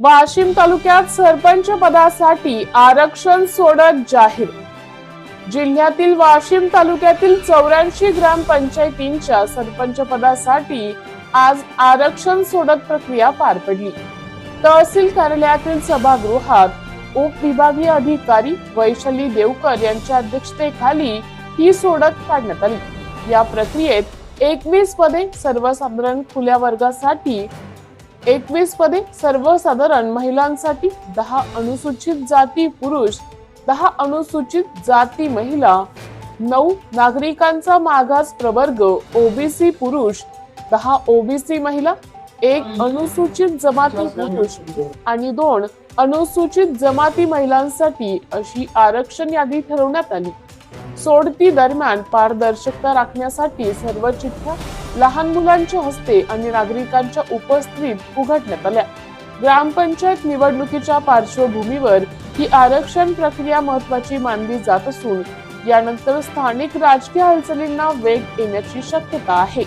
वाशिम तालुक्यात सरपंच पदासाठी आरक्षण सोडत जाहीर. जिल्ह्यातील वाशिम तालुक्यातील चौऱ्याऐंशी ग्रामपंचायतींच्या सरपंच पदासाठी आज आरक्षण सोडत प्रक्रिया पार पडली. तहसील कार्यालयातील सभागृहात उपविभागीय अधिकारी वैशाली देवकर यांच्या अध्यक्षतेखाली ही सोडत काढण्यात आली. या प्रक्रियेत एकवीस पदे सर्वसाधारण खुल्या वर्गासाठी एकवीस पदे सर्वसाधारण महिलांसाठी दहा अनुसूचित जाती पुरुष दहा अनुसूचित जाती महिला नऊ नागरिकांचा मागास प्रवर्ग ओबीसी पुरुष दहा ओबीसी महिला एक अनुसूचित जमाती पुरुष आणि दोन अनुसूचित जमाती महिलांसाठी अशी आरक्षण यादी ठरवण्यात आली. सोडती दरम्यान पारदर्शकता राखण्यासाठी सर्व चिठ्ठ्या लहान मुलांच्या हस्ते आणि नागरिकांच्या उपस्थितीत उघडण्यात आल्या. ग्रामपंचायत निवडणुकीच्या पार्श्वभूमीवर ही आरक्षण प्रक्रिया महत्वाची मानली जात असून यानंतर स्थानिक राजकीय हालचालींना वेग येण्याची शक्यता आहे.